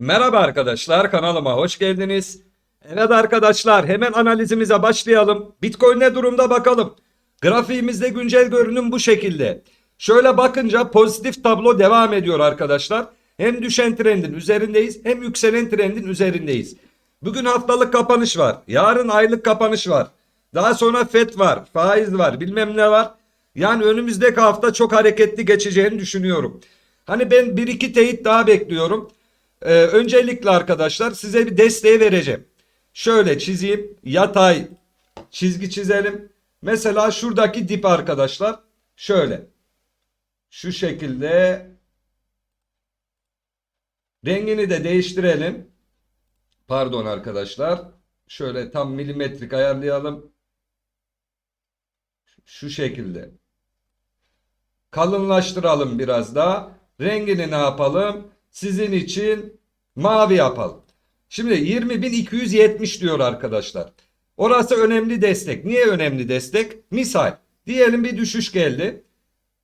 Merhaba arkadaşlar kanalıma hoş geldiniz. Evet arkadaşlar hemen analizimize başlayalım. Bitcoin ne durumda bakalım. Grafiğimizde güncel görünüm bu şekilde. Şöyle bakınca pozitif tablo devam ediyor arkadaşlar. Hem düşen trendin üzerindeyiz hem yükselen trendin üzerindeyiz. Bugün haftalık kapanış var. Yarın aylık kapanış var. Daha sonra FED var, faiz var, bilmem ne var. Yani önümüzdeki hafta çok hareketli geçeceğini düşünüyorum. Hani ben bir iki teyit daha bekliyorum. Ee, öncelikle arkadaşlar size bir desteği vereceğim. Şöyle çizeyim. Yatay çizgi çizelim. Mesela şuradaki dip arkadaşlar. Şöyle. Şu şekilde rengini de değiştirelim. Pardon arkadaşlar. Şöyle tam milimetrik ayarlayalım. Şu şekilde. Kalınlaştıralım biraz daha. Rengini ne yapalım? Sizin için mavi yapalım. Şimdi 20.270 diyor arkadaşlar. Orası önemli destek. Niye önemli destek? Misal diyelim bir düşüş geldi.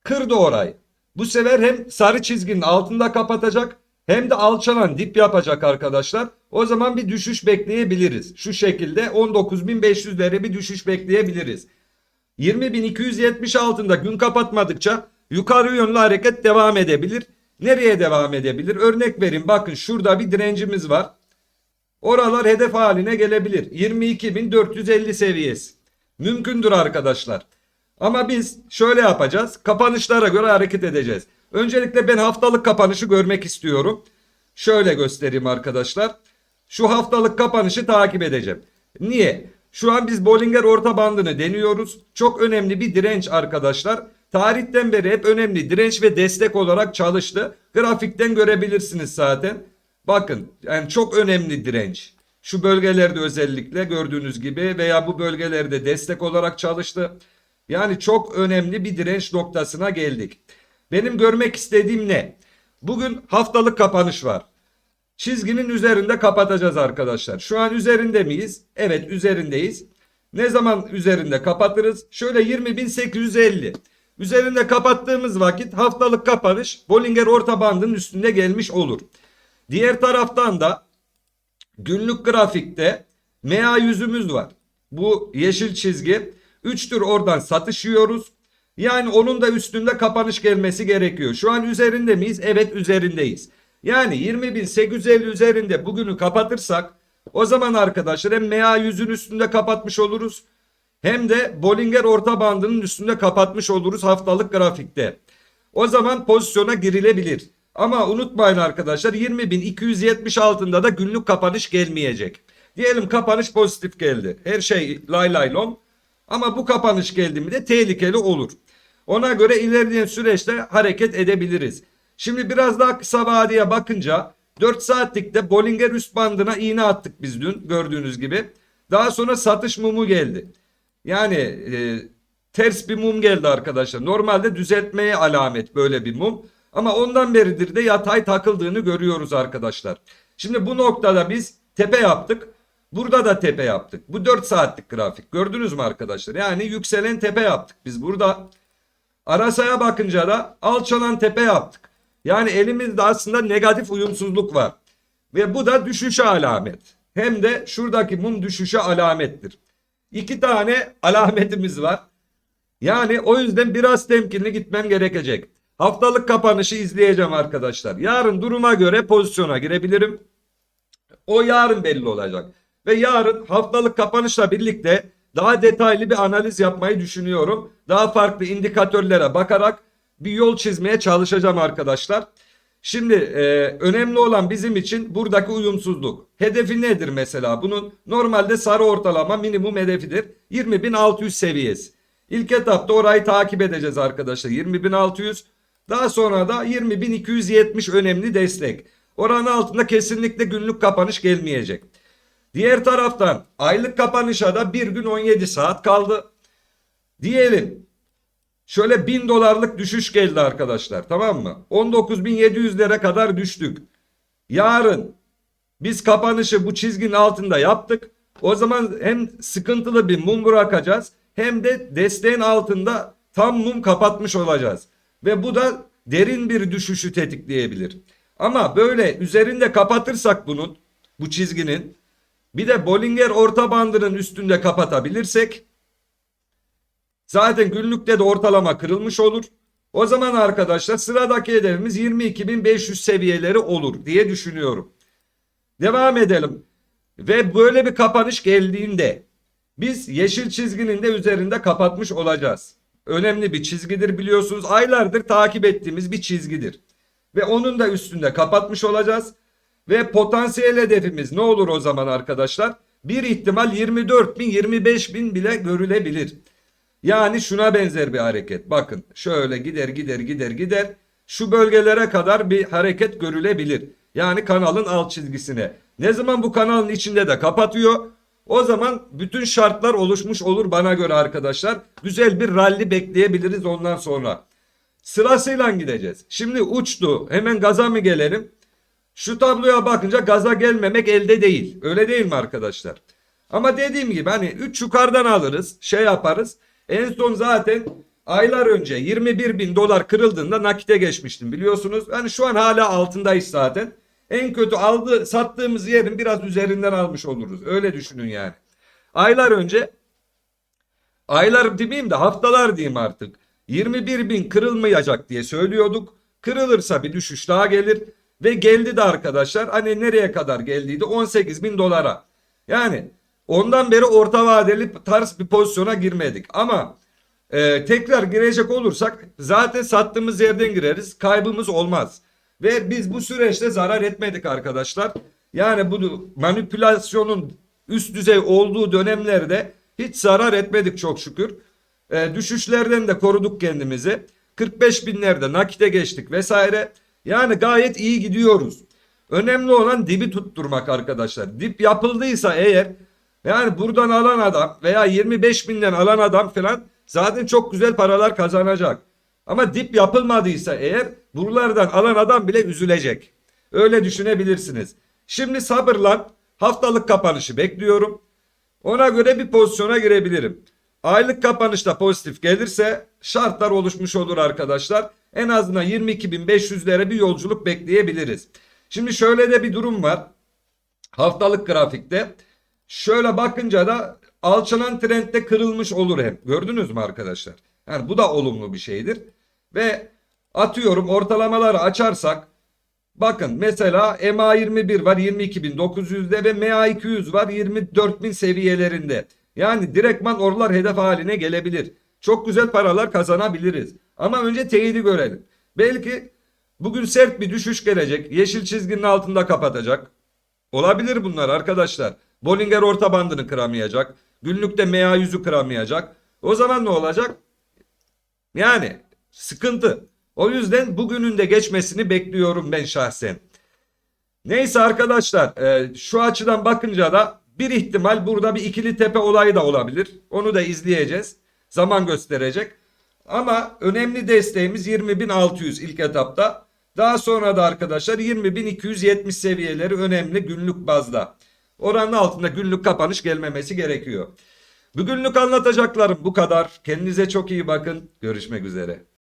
Kırdı orayı. Bu sefer hem sarı çizginin altında kapatacak hem de alçalan dip yapacak arkadaşlar. O zaman bir düşüş bekleyebiliriz. Şu şekilde 19.500'lere bir düşüş bekleyebiliriz. 20.270 altında gün kapatmadıkça yukarı yönlü hareket devam edebilir. Nereye devam edebilir? Örnek vereyim. Bakın şurada bir direncimiz var. Oralar hedef haline gelebilir. 22.450 seviyesi. Mümkündür arkadaşlar. Ama biz şöyle yapacağız. Kapanışlara göre hareket edeceğiz. Öncelikle ben haftalık kapanışı görmek istiyorum. Şöyle göstereyim arkadaşlar. Şu haftalık kapanışı takip edeceğim. Niye? Şu an biz Bollinger orta bandını deniyoruz. Çok önemli bir direnç arkadaşlar. Tarihten beri hep önemli direnç ve destek olarak çalıştı. Grafikten görebilirsiniz zaten. Bakın yani çok önemli direnç. Şu bölgelerde özellikle gördüğünüz gibi veya bu bölgelerde destek olarak çalıştı. Yani çok önemli bir direnç noktasına geldik. Benim görmek istediğim ne? Bugün haftalık kapanış var. Çizginin üzerinde kapatacağız arkadaşlar. Şu an üzerinde miyiz? Evet üzerindeyiz. Ne zaman üzerinde kapatırız? Şöyle 20.850. Üzerinde kapattığımız vakit haftalık kapanış Bollinger orta bandının üstünde gelmiş olur. Diğer taraftan da günlük grafikte MA yüzümüz var. Bu yeşil çizgi. 3 tür oradan satış yiyoruz. Yani onun da üstünde kapanış gelmesi gerekiyor. Şu an üzerinde miyiz? Evet üzerindeyiz. Yani 20.850 üzerinde bugünü kapatırsak o zaman arkadaşlar hem MA yüzün üstünde kapatmış oluruz. Hem de Bollinger orta bandının üstünde kapatmış oluruz haftalık grafikte. O zaman pozisyona girilebilir. Ama unutmayın arkadaşlar 20.270 altında da günlük kapanış gelmeyecek. Diyelim kapanış pozitif geldi. Her şey lay lay lom. Ama bu kapanış geldi mi de tehlikeli olur. Ona göre ilerleyen süreçte hareket edebiliriz. Şimdi biraz daha kısa vadeye bakınca 4 saatlikte Bollinger üst bandına iğne attık biz dün gördüğünüz gibi. Daha sonra satış mumu geldi. Yani e, ters bir mum geldi arkadaşlar. Normalde düzeltmeye alamet böyle bir mum. Ama ondan beridir de yatay takıldığını görüyoruz arkadaşlar. Şimdi bu noktada biz tepe yaptık. Burada da tepe yaptık. Bu 4 saatlik grafik. Gördünüz mü arkadaşlar? Yani yükselen tepe yaptık biz burada. Arasaya bakınca da alçalan tepe yaptık. Yani elimizde aslında negatif uyumsuzluk var. Ve bu da düşüşe alamet. Hem de şuradaki mum düşüşe alamettir. İki tane alametimiz var. Yani o yüzden biraz temkinli gitmem gerekecek. Haftalık kapanışı izleyeceğim arkadaşlar. Yarın duruma göre pozisyona girebilirim. O yarın belli olacak. Ve yarın haftalık kapanışla birlikte daha detaylı bir analiz yapmayı düşünüyorum. Daha farklı indikatörlere bakarak bir yol çizmeye çalışacağım arkadaşlar. Şimdi e, önemli olan bizim için buradaki uyumsuzluk. Hedefi nedir mesela? Bunun normalde sarı ortalama minimum hedefidir. 20.600 seviyesi. İlk etapta orayı takip edeceğiz arkadaşlar. 20.600. Daha sonra da 20.270 önemli destek. Oranın altında kesinlikle günlük kapanış gelmeyecek. Diğer taraftan aylık kapanışa da bir gün 17 saat kaldı. Diyelim şöyle 1000 dolarlık düşüş geldi arkadaşlar tamam mı? 19.700'lere kadar düştük. Yarın biz kapanışı bu çizginin altında yaptık. O zaman hem sıkıntılı bir mum bırakacağız hem de desteğin altında tam mum kapatmış olacağız. Ve bu da derin bir düşüşü tetikleyebilir. Ama böyle üzerinde kapatırsak bunun bu çizginin bir de Bollinger orta bandının üstünde kapatabilirsek zaten günlükte de ortalama kırılmış olur. O zaman arkadaşlar sıradaki hedefimiz 22.500 seviyeleri olur diye düşünüyorum. Devam edelim. Ve böyle bir kapanış geldiğinde biz yeşil çizginin de üzerinde kapatmış olacağız. Önemli bir çizgidir biliyorsunuz. Aylardır takip ettiğimiz bir çizgidir. Ve onun da üstünde kapatmış olacağız. Ve potansiyel hedefimiz ne olur o zaman arkadaşlar? Bir ihtimal 24 bin 25 bin bile görülebilir. Yani şuna benzer bir hareket. Bakın şöyle gider gider gider gider. Şu bölgelere kadar bir hareket görülebilir. Yani kanalın alt çizgisine. Ne zaman bu kanalın içinde de kapatıyor. O zaman bütün şartlar oluşmuş olur bana göre arkadaşlar. Güzel bir ralli bekleyebiliriz ondan sonra. Sırasıyla gideceğiz. Şimdi uçtu. Hemen gaza mı gelelim? Şu tabloya bakınca gaza gelmemek elde değil. Öyle değil mi arkadaşlar? Ama dediğim gibi hani 3 yukarıdan alırız. Şey yaparız. En son zaten aylar önce 21 bin dolar kırıldığında nakite geçmiştim biliyorsunuz. Hani şu an hala altındayız zaten. En kötü aldı sattığımız yerin biraz üzerinden almış oluruz. Öyle düşünün yani. Aylar önce aylar demeyeyim de haftalar diyeyim artık. 21 bin kırılmayacak diye söylüyorduk. Kırılırsa bir düşüş daha gelir. Ve geldi de arkadaşlar hani nereye kadar geldiydi 18 bin dolara. Yani ondan beri orta vadeli tarz bir pozisyona girmedik. Ama e, tekrar girecek olursak zaten sattığımız yerden gireriz. Kaybımız olmaz. Ve biz bu süreçte zarar etmedik arkadaşlar. Yani bu manipülasyonun üst düzey olduğu dönemlerde hiç zarar etmedik çok şükür. E, düşüşlerden de koruduk kendimizi. 45 binlerde nakite geçtik vesaire. Yani gayet iyi gidiyoruz. Önemli olan dibi tutturmak arkadaşlar. Dip yapıldıysa eğer yani buradan alan adam veya 25 binden alan adam falan zaten çok güzel paralar kazanacak. Ama dip yapılmadıysa eğer buralardan alan adam bile üzülecek. Öyle düşünebilirsiniz. Şimdi sabırla haftalık kapanışı bekliyorum. Ona göre bir pozisyona girebilirim. Aylık kapanışta pozitif gelirse şartlar oluşmuş olur arkadaşlar. En azından 22.500'lere bir yolculuk bekleyebiliriz. Şimdi şöyle de bir durum var. Haftalık grafikte. Şöyle bakınca da alçalan trendde kırılmış olur hem. Gördünüz mü arkadaşlar? Yani bu da olumlu bir şeydir. Ve atıyorum ortalamaları açarsak bakın mesela MA21 var 22.900'de ve MA200 var 24.000 seviyelerinde. Yani direktman oralar hedef haline gelebilir. Çok güzel paralar kazanabiliriz. Ama önce teyidi görelim. Belki bugün sert bir düşüş gelecek. Yeşil çizginin altında kapatacak. Olabilir bunlar arkadaşlar. Bollinger orta bandını kıramayacak. Günlükte MA100'ü kıramayacak. O zaman ne olacak? Yani sıkıntı. O yüzden bugünün de geçmesini bekliyorum ben şahsen. Neyse arkadaşlar e, şu açıdan bakınca da bir ihtimal burada bir ikili tepe olayı da olabilir. Onu da izleyeceğiz. Zaman gösterecek. Ama önemli desteğimiz 20.600 ilk etapta. Daha sonra da arkadaşlar 20.270 seviyeleri önemli günlük bazda. Oranın altında günlük kapanış gelmemesi gerekiyor. Bugünlük anlatacaklarım bu kadar. Kendinize çok iyi bakın. Görüşmek üzere.